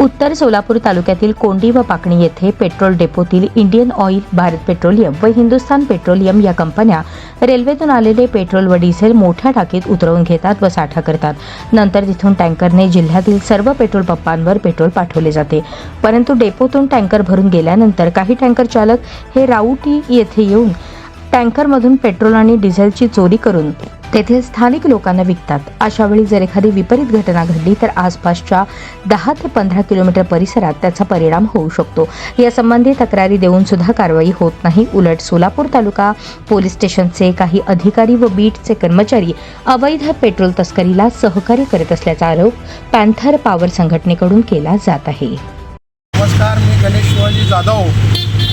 उत्तर सोलापूर तालुक्यातील कोंडी व पाकणी येथे पेट्रोल डेपोतील इंडियन ऑइल भारत पेट्रोलियम व हिंदुस्थान पेट्रोलियम या कंपन्या रेल्वेतून आलेले पेट्रोल व डिझेल मोठ्या टाकीत उतरवून घेतात व साठा करतात. नंतर तिथून टँकरने जिल्ह्यातील सर्व पेट्रोल पंपांवर पेट्रोल पाठवले जाते. परंतु डेपोतून टँकर भरून गेल्यानंतर काही टँकर चालक हे राऊटी येथे येऊन टँकरमधून पेट्रोल आणि डिझेलची चोरी करून तेथील स्थानिक लोकांना विकतात. अशा वेळी जर एखादी विपरीत घटना घडली तर आसपासच्या दहा ते पंधरा किलोमीटर परिसरात त्याचा परिणाम होऊ शकतो. यासंबंधी तक्रारी देऊन सुद्धा कारवाई होत नाही. उलट सोलापूर तालुका पोलीस स्टेशनचे काही अधिकारी व बीटचे कर्मचारी अवैध पेट्रोल तस्करीला सहकार्य करत असल्याचा आरोप पॅन्थर पॉवर संघटनेकडून केला जात आहे. नमस्कार मी गणेश शिवाजी जाधव.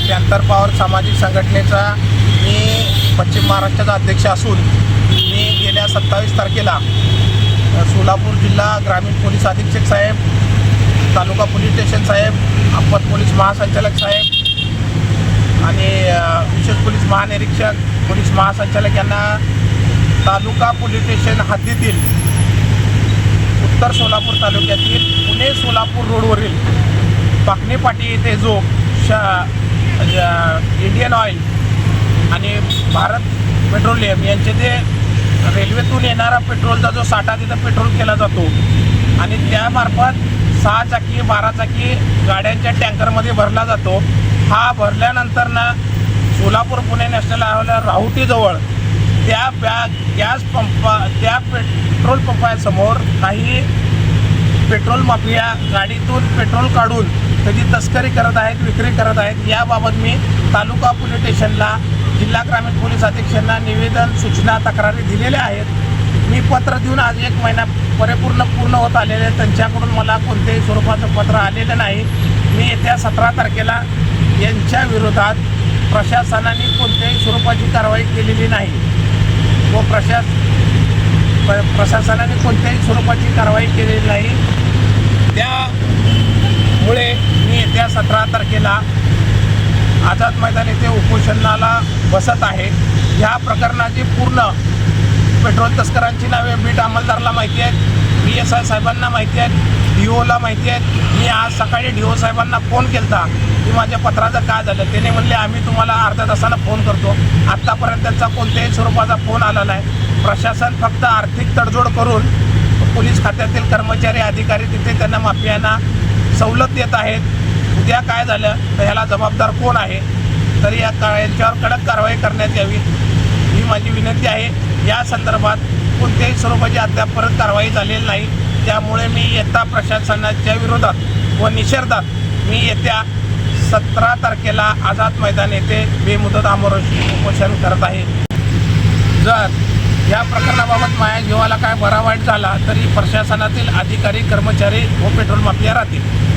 पॅन्थर पॉवर सामाजिक संघटनेचा मी पश्चिम महाराष्ट्राचा अध्यक्ष असून आणि गेल्या सत्तावीस तारखेला सोलापूर जिल्हा ग्रामीण पोलीस अधीक्षक साहेब तालुका पोलीस स्टेशन साहेब अप्पर पोलीस महासंचालक साहेब आणि विशेष पोलीस महानिरीक्षक पोलीस महासंचालक यांना तालुका पोलीस स्टेशन हद्दीतील उत्तर सोलापूर तालुक्यातील पुणे सोलापूर रोडवरील पाकणेपाटी येथे जो श इंडियन ऑइल आणि भारत पेट्रोलियम यांचे जे रेल्वेतून येणारा पेट्रोलचा जो साठा तिथं पेट्रोल केला जातो आणि त्यामार्फत सहा चाकी बारा चाकी गाड्यांच्या टँकरमध्ये भरला जातो. हा भरल्यानंतर ना सोलापूर पुणे नॅशनल हायवेला राहुटीजवळ त्या बॅग गॅस पंपा त्या पेट्रोल पंपासमोर काही पेट्रोल माफिया गाडीतून पेट्रोल काढून त्याची तस्करी करत आहेत विक्री करत आहेत. याबाबत मी तालुका पोलीस स्टेशनला जिल्हा ग्रामीण पोलीस अधीक्षकांना निवेदन सूचना तक्रारी दिलेल्या आहेत. मी पत्र देऊन आज एक महिना परिपूर्ण पूर्ण होत आलेले त्यांच्याकडून मला कोणत्याही स्वरूपाचं पत्र आलेलं नाही. मी येत्या सतरा तारखेला यांच्या विरोधात प्रशासनाने कोणत्याही स्वरूपाची कारवाई केलेली नाही. व प्रशास प- प्रशासनाने कोणत्याही स्वरूपाची कारवाई केलेली नाही. त्यामुळे मी येत्या सतरा तारखेला आझाद मैदान येथे उपोषणाला बसत आहे. ह्या प्रकरणाची पूर्ण पेट्रोल तस्करांची नावे बीट अंमलदारला माहिती आहेत पी एस आय साहेबांना माहिती आहेत डी ओला माहिती आहेत. मी आज सकाळी डी ओ साहेबांना फोन केला की माझ्या पत्राचं काय झालं? त्याने म्हणले आम्ही तुम्हाला अर्ध्या तासानं फोन करतो. आत्तापर्यंत त्यांचा कोणत्याही स्वरूपाचा फोन आला नाही. प्रशासन फक्त आर्थिक तडजोड करून पोलीस खात्यातील कर्मचारी अधिकारी तिथे त्यांना माफियांना सवलत देत आहेत. उद्या काय झालं तर ह्याला जबाबदार कोण आहे? तरी या का यांच्यावर कडक कारवाई करण्यात यावी. ही माझी विनंती आहे. या संदर्भात कोणत्याही स्वरूपाची अद्याप परत कारवाई झालेली नाही. त्यामुळे मी येत्या प्रशासनाच्या विरोधात व निषेधात मी येत्या सतरा तारखेला आझाद मैदान येथे बेमुदत आमरोशी उपोषण करत आहे. जर या प्रकरणाबाबत माझ्या जीवाला काय बरा वाईट झाला तरी प्रशासनातील अधिकारी कर्मचारी व पेट्रोल माफिया राहतील.